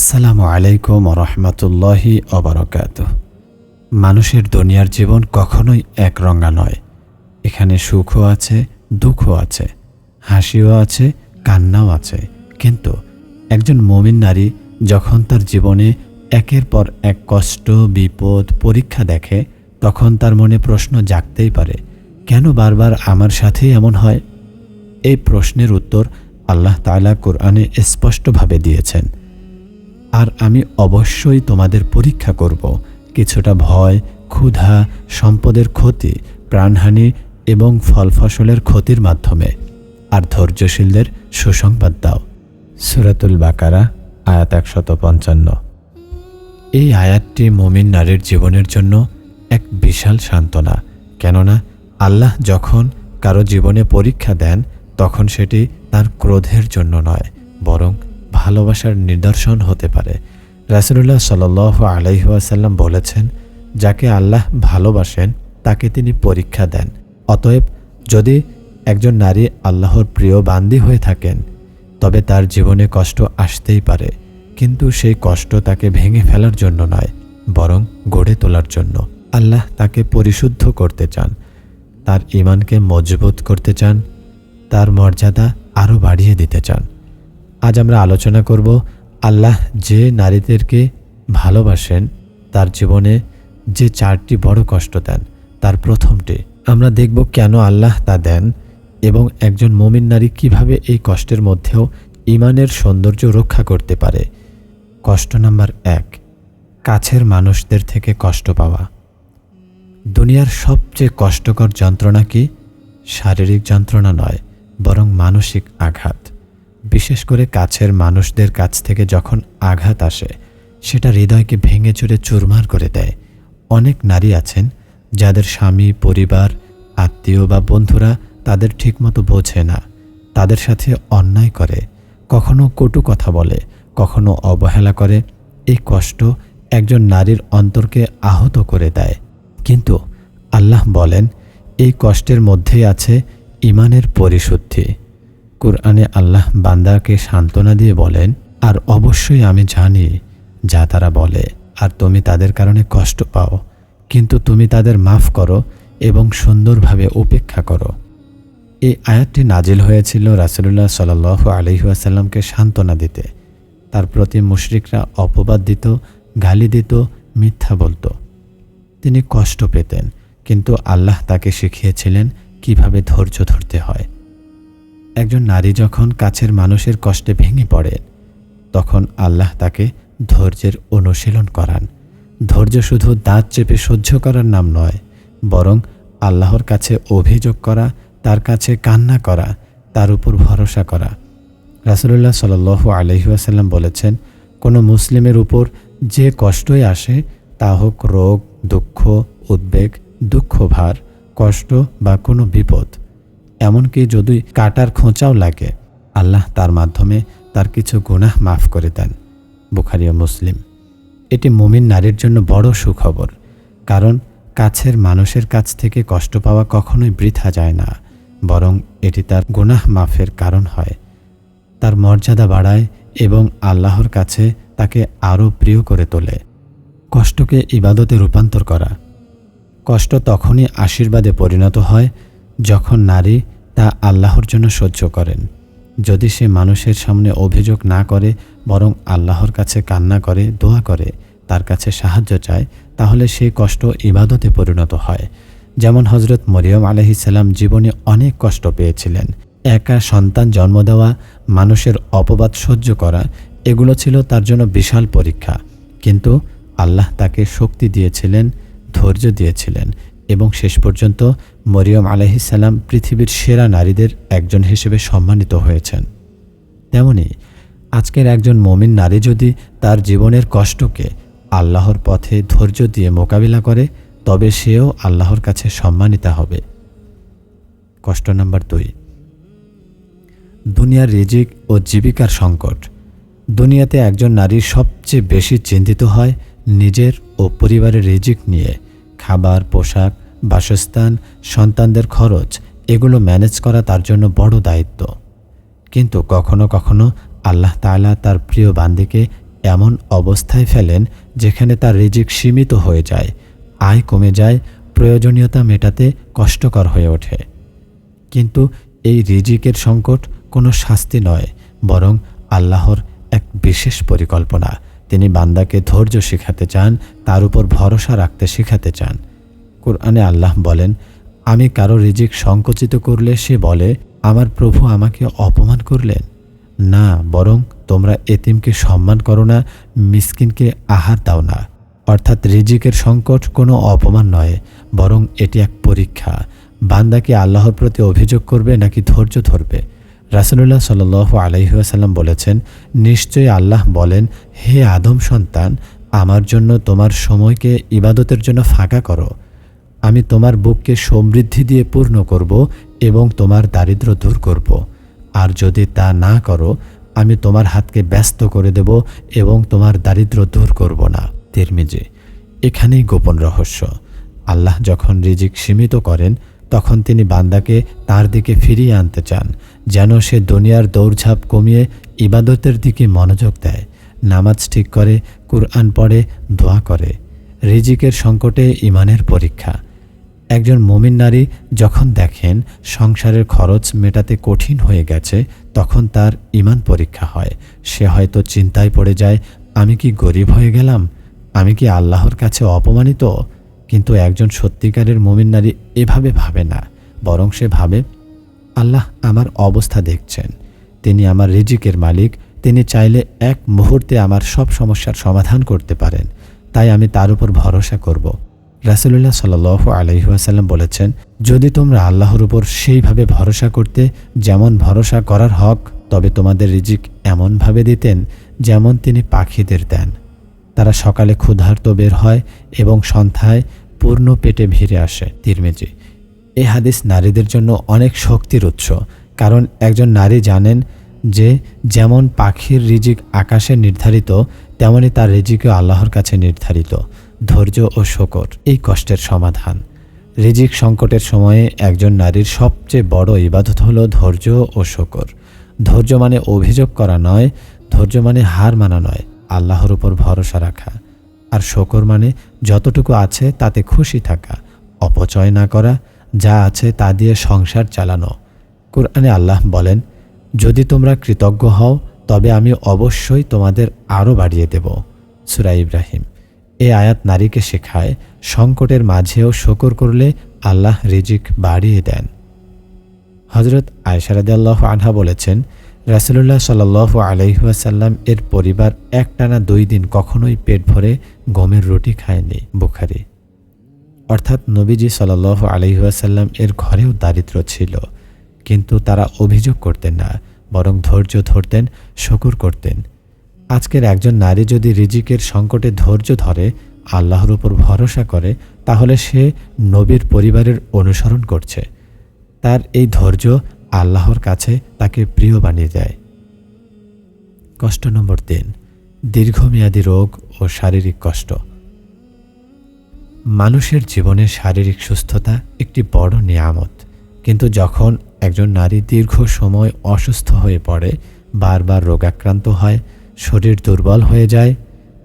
আসসালামু আলাইকুম রহমতুল্লাহি অবরকাত মানুষের দুনিয়ার জীবন কখনোই একরঙা নয়। এখানে সুখও আছে, দুঃখও আছে, হাসিও আছে, কান্নাও আছে। কিন্তু একজন মমিন নারী যখন তার জীবনে একের পর এক কষ্ট, বিপদ, পরীক্ষা দেখে, তখন তার মনে প্রশ্ন জাগতেই পারে, কেন বারবার আমার সাথেই এমন হয়? এই প্রশ্নের উত্তর আল্লাহ তাআলা কোরআনে স্পষ্টভাবে দিয়েছেন। আর আমি অবশ্যই তোমাদের পরীক্ষা করব। কিছুটা ভয়, ক্ষুধা, সম্পদের ক্ষতি, প্রাণহানি এবং ফল ফসলের ক্ষতির মাধ্যমে। আর ধৈর্যশীলদের সুসংবাদ দাও। সুরাতুল বাকারা, আয়াত একশত পঞ্চান্ন। এই আয়াতটি মমিন নারীর জীবনের জন্য এক বিশাল সান্ত্বনা। কেননা, আল্লাহ যখন কারও জীবনে পরীক্ষা দেন, তখন সেটি তার ক্রোধের জন্য নয়, বরং ভালোবাসার নিদর্শন হতে পারে। রাসুলুল্লাহ সাল আলাইহাসাল্লাম বলেছেন, যাকে আল্লাহ ভালোবাসেন, তাকে তিনি পরীক্ষা দেন। অতএব, যদি একজন নারী আল্লাহর প্রিয় বান্দি হয়ে থাকেন, তবে তার জীবনে কষ্ট আসতেই পারে। কিন্তু সেই কষ্ট তাকে ভেঙে ফেলার জন্য নয়, বরং গড়ে তোলার জন্য। আল্লাহ তাকে পরিশুদ্ধ করতে চান। তার ইমানকে মজবুত করতে চান। তার মর্যাদা আরও বাড়িয়ে দিতে চান। আজ আমরা আলোচনা করব আল্লাহ যে নারীদেরকে ভালোবাসেন, তার জীবনে যে চারটি বড় কষ্ট দেন, তার প্রথমটি। আমরা দেখব কেন আল্লাহ তা দেন এবং একজন মমিন নারী কীভাবে এই কষ্টের মধ্যেও ইমানের সৌন্দর্য রক্ষা করতে পারে। কষ্ট নাম্বার এক, কাছের মানুষদের থেকে কষ্ট পাওয়া। দুনিয়ার সবচেয়ে কষ্টকর যন্ত্রণা কি? শারীরিক যন্ত্রণা নয়, বরং মানসিক আঘাত। বিশেষ করে কাছের মানুষদের কাছ থেকে যখন আঘাত আসে, সেটা হৃদয়কে ভেঙে চুরে চুরমার করে দেয়। অনেক নারী আছেন যাদের স্বামী, পরিবার, আত্মীয় বা বন্ধুরা তাদের ঠিকমতো বোঝে না। তাদের সাথে অন্যায় করে, কখনো কটু কথা বলে, কখনো অবহেলা করে। এই কষ্ট একজন নারীর অন্তরকে আহত করে দেয়। কিন্তু আল্লাহ বলেন, এই কষ্টের মধ্যেই আছে ইমানের পরিশুদ্ধি। কোরআনে আল্লাহ বান্দাকে সান্ত্বনা দিয়ে বলেন, আর অবশ্যই আমি জানি যা তারা বলে, আর তুমি তাদের কারণে কষ্ট পাও। কিন্তু তুমি তাদের মাফ করো এবং সুন্দরভাবে উপেক্ষা করো। এই আয়াতটি নাজিল হয়েছিল রাসুলুল্লাহ সাল আলহিহাসাল্লামকে সান্ত্বনা দিতে। তার প্রতি মুশরিকরা অপবাদ দিত, গালি দিত, মিথ্যা বলতো। তিনি কষ্ট পেতেন, কিন্তু আল্লাহ তাকে শিখিয়েছিলেন কীভাবে ধৈর্য ধরতে হয়। একজন নারী যখন কাছের মানুষের কষ্টে ভেঙে পড়ে, তখন আল্লাহ তাকে ধৈর্যের অনুশীলন করান। ধৈর্য শুধু দাঁত চেপে সহ্য করার নাম নয়, বরং আল্লাহর কাছে অভিযোগ করা, তার কাছে কান্না করা, তার উপর ভরসা করা। রাসুলুল্লাহ সাল আলহিউসাল্লাম বলেছেন, কোনো মুসলিমের উপর যে কষ্টই আসে, তা হোক রোগ, দুঃখ, উদ্বেগ দুঃখ ভার কষ্ট বা কোনো বিপদ। এমনকি যদি কাটার খোঁচাও লাগে, আল্লাহ তার মাধ্যমে তার কিছু গুনাহ মাফ করে দেন। বুখারিয়া মুসলিম। এটি মুমিন নারীর জন্য বড় সুখবর, কারণ কাছের মানুষের কাছ থেকে কষ্ট পাওয়া কখনোই বৃথা যায় না, বরং এটি তার গুনাহ মাফের কারণ হয়। তার মর্যাদা বাড়ায় এবং আল্লাহর কাছে তাকে আরও প্রিয় করে তোলে। কষ্টকে ইবাদতে রূপান্তর করা। কষ্ট তখনই আশীর্বাদে পরিণত হয় যখন নারী তা আল্লাহর জন্য সহ্য করেন। যদি সে মানুষের সামনে অভিযোগ না করে, বরং আল্লাহর কাছে কান্না করে, দোয়া করে, তার কাছে সাহায্য চায়, তাহলে সেই কষ্ট ইবাদতে পরিণত হয়। যেমন হজরত মরিয়ম আলহিসাল্লাম জীবনে অনেক কষ্ট পেয়েছিলেন। একা সন্তান জন্ম দেওয়া, মানুষের অপবাদ সহ্য করা, এগুলো ছিল তার জন্য বিশাল পরীক্ষা। কিন্তু আল্লাহ তাকে শক্তি দিয়েছিলেন, ধৈর্য দিয়েছিলেন এবং শেষ পর্যন্ত মরিয়ম আলহিসাল্লাম পৃথিবীর সেরা নারীদের একজন হিসেবে সম্মানিত হয়েছেন। তেমনি আজকের একজন মমিন নারী যদি তার জীবনের কষ্টকে আল্লাহর পথে ধৈর্য দিয়ে মোকাবিলা করে, তবে সেও আল্লাহর কাছে সম্মানিতা হবে। কষ্ট নাম্বার দুই। দুনিয়ার রিজিক ও জীবিকার সংকট। দুনিয়াতে একজন নারী সবচেয়ে বেশি চিন্তিত হয় নিজের ও পরিবারের রিজিক নিয়ে। খাবার, পোশাক বাসস্থান, সন্তানদের খরচ, এগুলো ম্যানেজ করা তার জন্য বড় দায়িত্ব। কিন্তু কখনো কখনো আল্লাহ তালা তার প্রিয় বান্দিকে এমন অবস্থায় ফেলেন যেখানে তার রিজিক সীমিত হয়ে যায়, আয় কমে যায়, প্রয়োজনীয়তা মেটাতে কষ্টকর হয়ে ওঠে। কিন্তু এই রিজিকের সংকট কোনো শাস্তি নয়, বরং আল্লাহর এক বিশেষ পরিকল্পনা। তিনি বান্দাকে ধৈর্য শেখাতে চান, তার উপর ভরসা রাখতে শেখাতে চান। কোরআনে আল্লাহ বলেন, আমি কারও রিজিক সংকুচিত করলে সে বলে, আমার প্রভু আমাকে অপমান করলেন। না, বরং তোমরা এতিমকে সম্মান করো না, মিসকিনকে আহার দাও না। অর্থাৎ রিজিকের সংকট কোনো অপমান নয়, বরং এটি এক পরীক্ষা। বান্দাকে আল্লাহর প্রতি অভিযোগ করবে নাকি ধৈর্য ধরবে? রাসুলুল্লাহ সাল আলহিহাসাল্লাম বলেছেন, নিশ্চয়ই আল্লাহ বলেন, হে আদম সন্তান, আমার জন্য তোমার সময়কে ইবাদতের জন্য ফাঁকা করো। আমি তোমার বুককে সমৃদ্ধি দিয়ে পূর্ণ করব এবং তোমার দারিদ্র দূর করব। আর যদি তা না করো, আমি তোমার হাতকে ব্যস্ত করে দেব এবং তোমার দারিদ্র দূর করব না। তিরমিজি, এখানেই গোপন রহস্য। আল্লাহ যখন রিজিক সীমিত করেন, তখন তিনি বান্দাকে তার দিকে ফিরিয়ে আনতে চান, যেন সে দুনিয়ার দৌড়ঝাঁপ কমিয়ে ইবাদতের দিকে মনোযোগ দেয়, নামাজ ঠিক করে, কুরআন পড়ে, দোয়া করে। রিজিকের সংকটে ইমানের পরীক্ষা। একজন মমিন নারী যখন দেখেন সংসারের খরচ মেটাতে কঠিন হয়ে গেছে, তখন তার ইমান পরীক্ষা হয়। সে হয়তো চিন্তায় পড়ে যায়, আমি কি গরিব হয়ে গেলাম? আমি কি আল্লাহর কাছে অপমানিত? কিন্তু একজন সত্যিকারের মমিন নারী এভাবে ভাবে না, বরং সে ভাবে, আল্লাহ আমার অবস্থা দেখছেন। তিনি আমার রিজিকের মালিক। তিনি চাইলে এক মুহূর্তে আমার সব সমস্যার সমাধান করতে পারেন। তাই আমি তার উপর ভরসা করব। রাসুলুল্লাহ সাল আলহিহাসাল্লাম বলেছেন, যদি তোমরা আল্লাহর উপর সেইভাবে ভরসা করতে যেমন ভরসা করার হক, তবে তোমাদের রিজিক এমনভাবে দিতেন যেমন তিনি পাখিদের দেন। তারা সকালে ক্ষুধার্ত বের হয় এবং সন্ধ্যায় পূর্ণ পেটে ভিড়ে আসে। তিরমেজি। এ হাদিস নারীদের জন্য অনেক শক্তির উৎস, কারণ একজন নারী জানেন যে যেমন পাখির রিজিক আকাশে নির্ধারিত, তেমনি তার রিজিকও আল্লাহর কাছে নির্ধারিত। ধৈর্য ও শকর, এই কষ্টের সমাধান। রিজিক সংকটের সময়ে একজন নারীর সবচেয়ে বড় ইবাদত হলো ধৈর্য ও শকর। ধৈর্য মানে অভিযোগ করা নয়, ধৈর্য মানে হার মানা নয়, আল্লাহর উপর ভরসা রাখা। আর শকর মানে যতটুকু আছে তাতে খুশি থাকা, অপচয় না করা, যা আছে তা দিয়ে সংসার চালানো। কোরআনে আল্লাহ বলেন, যদি তোমরা কৃতজ্ঞ হও, তবে আমি অবশ্যই তোমাদের আরও বাড়িয়ে দেব। সুরা ইব্রাহিম। এ আয়াত নারীকে শেখায়, সংকটের মাঝেও শকর করলে আল্লাহ রিজিক বাড়িয়ে দেন। হজরত আয়সারাদাল্লাহ আনহা বলেছেন, রাসুলুল্লাহ সাল আলহিহাসাল্লাম এর পরিবার একটানা দুই দিন কখনোই পেট ভরে গমের রুটি খায়নি বুখারি। অর্থাৎ নবীজি সাল আলহিহাসাল্লাম এর ঘরেও দারিদ্র ছিল, কিন্তু তারা অভিযোগ করতেন না, বরং ধৈর্য ধরতেন, শকুর করতেন। আজকের একজন নারী যদি রিজিকের সংকটে ধৈর্য ধরে, আল্লাহর উপর ভরসা করে, তাহলে সে নবীর পরিবারের অনুসরণ করছে। তার এই ধৈর্য আল্লাহর কাছে তাকে প্রিয় বানিয়ে দেয়। কষ্ট নম্বর তিন, দীর্ঘমেয়াদী রোগ ও শারীরিক কষ্ট। মানুষের জীবনে শারীরিক সুস্থতা একটি বড় নিয়ামত। কিন্তু যখন একজন নারী দীর্ঘ সময় অসুস্থ হয়ে পড়ে, বারবার রোগাক্রান্ত হয় শরীর দুর্বল হয়ে যায়,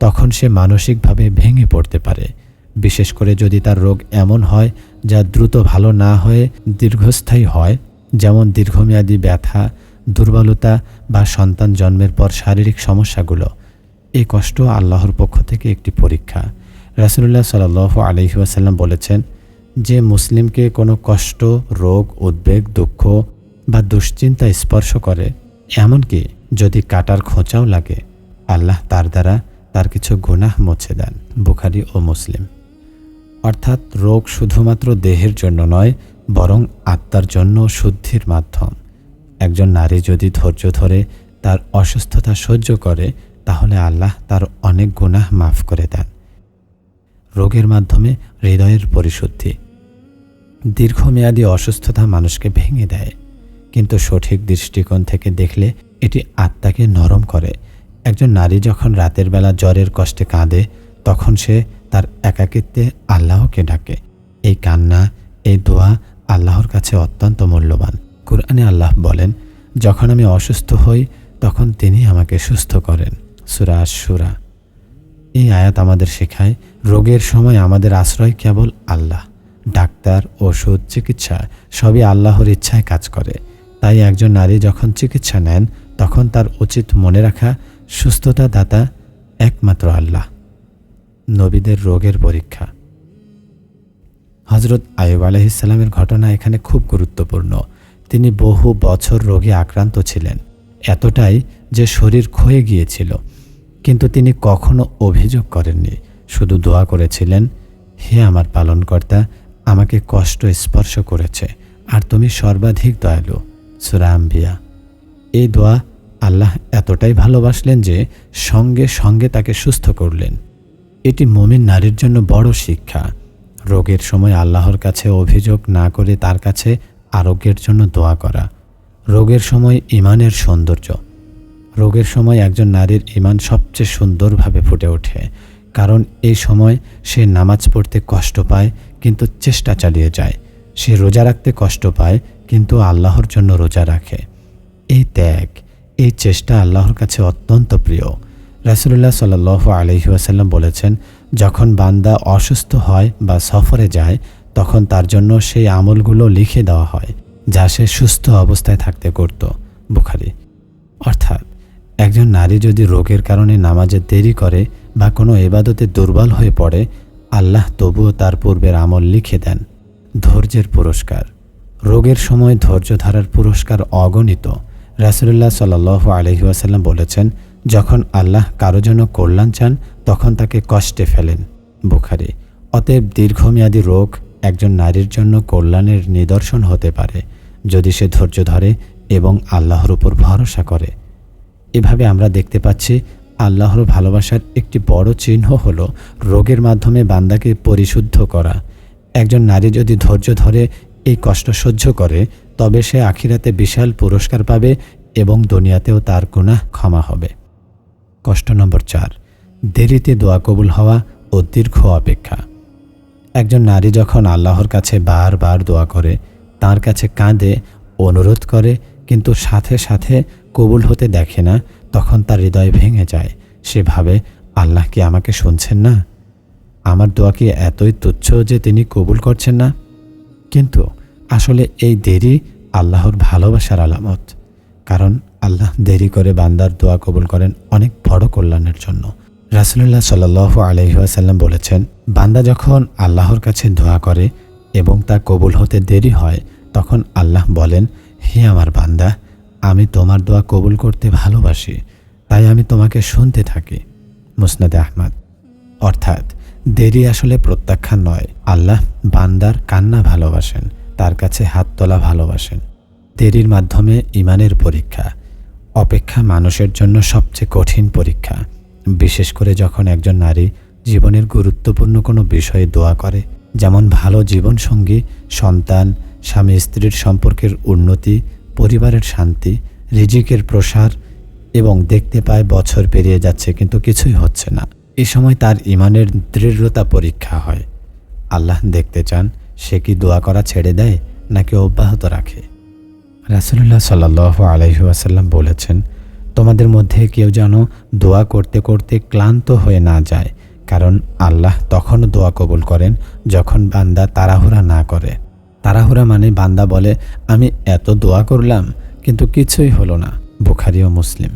তখন সে মানসিকভাবে ভেঙে পড়তে পারে। বিশেষ করে যদি তার রোগ এমন হয় যা দ্রুত ভালো না হয়ে দীর্ঘস্থায়ী হয়, যেমন দীর্ঘমেয়াদী ব্যথা, দুর্বলতা বা সন্তান জন্মের পর শারীরিক সমস্যাগুলো। এই কষ্ট আল্লাহর পক্ষ থেকে একটি পরীক্ষা। রাসুলুল্লাহ সাল আলহিহাসাল্লাম বলেছেন, যে মুসলিমকে কোনো কষ্ট, রোগ, উদ্বেগ, দুঃখ বা দুশ্চিন্তা স্পর্শ করে, এমনকি যদি কাটার খোঁচাও লাগে, আল্লাহ তার দ্বারা তার কিছু গুনাহ মুছে দেন, বুখারি ও মুসলিম। অর্থাৎ রোগ শুধুমাত্র দেহের জন্য নয়, বরং আত্মার জন্য শুদ্ধির মাধ্যম। একজন নারী যদি ধৈর্য ধরে তার অসুস্থতা সহ্য করে, তাহলে আল্লাহ তার অনেক গুনাহ মাফ করে দেন। রোগের মাধ্যমে হৃদয়ের পরিশুদ্ধি। দীর্ঘমেয়াদী অসুস্থতা মানুষকে ভেঙে দেয়। কিন্তু সঠিক দৃষ্টিকোণ থেকে দেখলে এটি আত্মাকে নরম করে। একজন নারী যখন রাতের বেলা জ্বরের কষ্টে কাঁদে, তখন সে তার একাকিত্বে আল্লাহকে ডাকে। এই কান্না, এই দোয়া আল্লাহর কাছে অত্যন্ত মূল্যবান। কোরআনে আল্লাহ বলেন, যখন আমি অসুস্থ হই, তখন তিনি আমাকে সুস্থ করেন। সুরা সুরা এই আয়াত আমাদের শেখায়, রোগের সময় আমাদের আশ্রয় কেবল আল্লাহ। ডাক্তার, ওষুধ, চিকিৎসা সবই আল্লাহর ইচ্ছায় কাজ করে। তাই একজন নারী যখন চিকিৎসা নেন তখন তার উচিত মনে রাখা সুস্থতা দাতা একমাত্র আল্লাহ। নবীদের রোগের পরীক্ষা। হজরত আয়ুব আলহিসাল্লামের ঘটনা এখানে খুব গুরুত্বপূর্ণ। তিনি বহু বছর রোগে আক্রান্ত ছিলেন, এতটাই যে শরীর ক্ষয়ে গিয়েছিল। কিন্তু তিনি কখনো অভিযোগ করেননি, শুধু দোয়া করেছিলেন, হে আমার পালনকর্তা, আমাকে কষ্ট স্পর্শ করেছে, আর তুমি সর্বাধিক দয়ালু। সুরাম্বিয়া এই দোয়া আল্লাহ এতটাই ভালোবাসলেন যে সঙ্গে সঙ্গে তাকে সুস্থ করলেন। এটি মমিন নারীর জন্য বড় শিক্ষা। রোগের সময় আল্লাহর কাছে অভিযোগ না করে তার কাছে আরোগ্যের জন্য দোয়া করা। রোগের সময় ইমানের সৌন্দর্য। রোগের সময় একজন নারীর ইমান সবচেয়ে সুন্দরভাবে ফুটে ওঠে। কারণ এই সময় সে নামাজ পড়তে কষ্ট পায়, কিন্তু চেষ্টা চালিয়ে যায়। সে রোজা রাখতে কষ্ট পায়, কিন্তু আল্লাহর জন্য রোজা রাখে। এই ত্যাগ, এই চেষ্টা আল্লাহর কাছে অত্যন্ত প্রিয়। রাসুলুল্লাহ সাল আলহি আসাল্লাম বলেছেন, যখন বান্দা অসুস্থ হয় বা সফরে যায়, তখন তার জন্য সেই আমলগুলো লিখে দেওয়া হয়, যা সে সুস্থ অবস্থায় থাকতে করত। বুখারি। অর্থাৎ, একজন নারী যদি রোগের কারণে নামাজে দেরি করে বা কোনো এবাদতে দুর্বল হয়ে পড়ে, আল্লাহ তবুও তার পূর্বের আমল লিখে দেন। ধৈর্যের পুরস্কার। রোগের সময় ধৈর্য ধারার পুরস্কার অগণিত। রাসুলুল্লাহ সাল আলহিউসাল্লাম বলেছেন, যখন আল্লাহ কারও জন্য কল্যাণ চান, তখন তাকে কষ্টে ফেলেন। বুখারি। অতএব দীর্ঘমেয়াদী রোগ একজন নারীর জন্য কল্যাণের নিদর্শন হতে পারে, যদি সে ধৈর্য ধরে এবং আল্লাহর উপর ভরসা করে। এভাবে আমরা দেখতে পাচ্ছি, আল্লাহর ভালোবাসার একটি বড় চিহ্ন হল রোগের মাধ্যমে বান্দাকে পরিশুদ্ধ করা। একজন নারী যদি ধৈর্য ধরে এই কষ্ট সহ্য করে তবে সে আখিরাতে বিশাল পুরস্কার পাবে এবং দুনিয়াতেও তার গুণাহ ক্ষমা হবে। কষ্ট নম্বর চার, দেরিতে দোয়া কবুল হওয়া ও দীর্ঘ অপেক্ষা। একজন নারী যখন আল্লাহর কাছে বারবার দোয়া করে, তার কাছে কাঁদে, অনুরোধ করে, কিন্তু সাথে সাথে কবুল হতে দেখে না, তখন তার হৃদয় ভেঙে যায়। সে ভাবে, আল্লাহ কি আমাকে শুনছেন না? আমার দোয়া কি এতই তুচ্ছ যে তিনি কবুল করছেন না? কিন্তু আসলে এই দেরি আল্লাহর ভালোবাসার আলামত। কারণ আল্লাহ দেরি করে বান্দার দোয়া কবুল করেন অনেক বড় কল্যাণের জন্য। রাসুলুল্লাহ সাল আলহিহাসাল্লাম বলেছেন, বান্দা যখন আল্লাহর কাছে দোয়া করে এবং তা কবুল হতে দেরি হয়, তখন আল্লাহ বলেন, হে আমার বান্দা, আমি তোমার দোয়া কবুল করতে ভালোবাসি, তাই আমি তোমাকে শুনতে থাকি। মুসনাদে আহমদ। অর্থাৎ, দেরি আসলে প্রত্যাখ্যান নয়, আল্লাহ বান্দার কান্না ভালোবাসেন। তার কাছে হাত তোলা ভালোবাসেন। দেরির মাধ্যমে ইমানের পরীক্ষা। অপেক্ষা মানুষের জন্য সবচেয়ে কঠিন পরীক্ষা। বিশেষ করে যখন একজন নারী জীবনের গুরুত্বপূর্ণ কোনো বিষয়ে দোয়া করে, যেমন ভালো জীবনসঙ্গী, সন্তান, স্বামী স্ত্রীর সম্পর্কের উন্নতি, পরিবারের শান্তি, রিজিকের প্রসার এবং দেখতে পায় বছর পেরিয়ে যাচ্ছে কিন্তু কিছুই হচ্ছে না। এ সময় তার ইমানের দৃঢ়তা পরীক্ষা হয়। আল্লাহ দেখতে চান সে কি দোয়া করা ছেড়ে দেয় নাকি অব্যাহত রাখে? রাসুলুল্লাহ সাল্লাহ আলহিহাসাল্লাম বলেছেন, তোমাদের মধ্যে কেউ যেন দোয়া করতে করতে ক্লান্ত হয়ে না যায়, কারণ আল্লাহ তখন দোয়া কবুল করেন যখন বান্দা তাড়াহুড়া না করে। তাড়াহুড়া মানে বান্দা বলে, আমি এত দোয়া করলাম, কিন্তু কিছুই হলো না। বুখারি ও মুসলিম।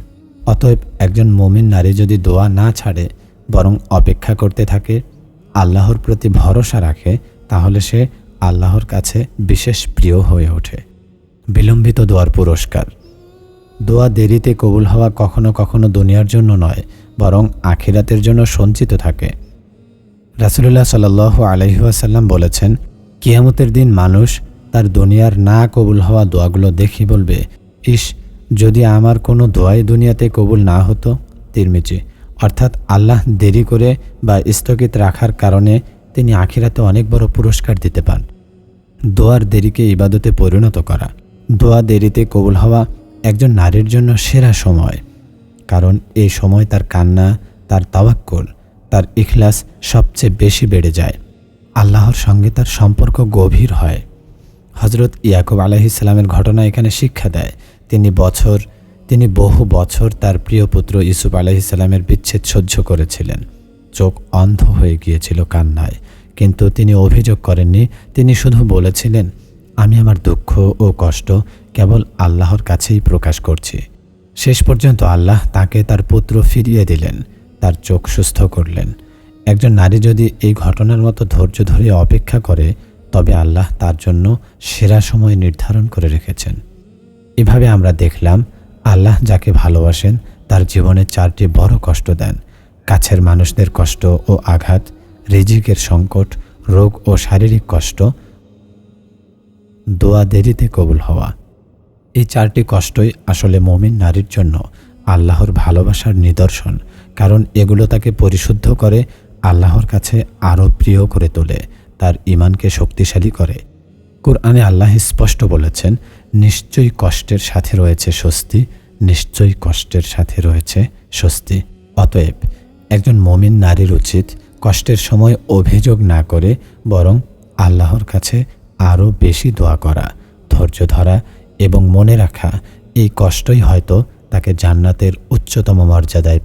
অতএব একজন মমিন নারী যদি দোয়া না ছাড়ে, বরং অপেক্ষা করতে থাকে, আল্লাহর প্রতি ভরসা রাখে তাহলে সে আল্লাহর কাছে বিশেষ প্রিয় হয়ে ওঠে। বিলম্বিত দোয়ার পুরস্কার। দোয়া দেরিতে কবুল হওয়া কখনো কখনো দুনিয়ার জন্য নয়, বরং আখিরাতের জন্য সঞ্চিত থাকে। রাসুলুল্লাহ সাল আলহিহাসাল্লাম বলেছেন, কিয়ামতের দিন মানুষ তার দুনিয়ার না কবুল হওয়া দোয়াগুলো দেখি বলবে ইস যদি আমার কোনো দোয়াই দুনিয়াতে কবুল না হতো। তিরমিচি অর্থাৎ আল্লাহ দেরি করে বা স্থগিত রাখার কারণে তিনি আখিরাতে অনেক বড় পুরস্কার দিতে পান। দোয়ার দেরিকে ইবাদতে পরিণত করা। দোয়া দেরিতে কবুল হওয়া একজন নারীর জন্য সেরা সময়। কারণ এই সময় তার কান্না, তার তাওয়াক্কুল, তার ইখলাস সবচেয়ে বেশি বেড়ে যায়। আল্লাহর সঙ্গে তার সম্পর্ক গভীর হয়। হজরত ইয়াকুব আলাহিসাল্লামের ঘটনা এখানে শিক্ষা দেয়। তিনি বছর, তিনি বহু বছর তার প্রিয় পুত্র ইসুফ আলাইসাল্লামের বিচ্ছেদ সহ্য করেছিলেন। চোখ অন্ধ হয়ে গিয়েছিল কান্নায়। কিন্তু তিনি অভিযোগ করেননি। তিনি শুধু বলেছিলেন, আমি আমার দুঃখ ও কষ্ট কেবল আল্লাহর কাছেই প্রকাশ করছি। শেষ পর্যন্ত আল্লাহ তাকে তার পুত্র ফিরিয়ে দিলেন, তার চোখ সুস্থ করলেন। একজন নারী যদি এই ঘটনার মতো ধৈর্য ধরে অপেক্ষা করে, তবে আল্লাহ তার জন্য সেরা সময় নির্ধারণ করে রেখেছেন। এভাবে আমরা দেখলাম, আল্লাহ যাকে ভালোবাসেন, তার জীবনে চারটি বড় কষ্ট দেন। কাছের মানুষদের কষ্ট ও আঘাত, রিজিকের সংকট, রোগ ও শারীরিক কষ্ট, দোয়া দেরিতে কবুল হওয়া। এই চারটি কষ্টই আসলে মমিন নারীর জন্য আল্লাহর ভালোবাসার নিদর্শন, কারণ এগুলো তাকে পরিশুদ্ধ করে, আল্লাহর কাছে আরও প্রিয় করে তোলে, তার ইমানকে শক্তিশালী করে। কোরআনে আল্লাহ স্পষ্ট বলেছেন, নিশ্চয়ই কষ্টের সাথে রয়েছে স্বস্তি, নিশ্চয়ই কষ্টের সাথে রয়েছে স্বস্তি। অতএব একজন মমিন নারীর উচিত কষ্টের সময় অভিযোগ না করে বরং আল্লাহর কাছে আরও বেশি দোয়া করা, ধৈর্য ধরা এবং মনে রাখা। এই কষ্টই হয়তো তাকে জান্নাতের উচ্চতম মর্যাদায়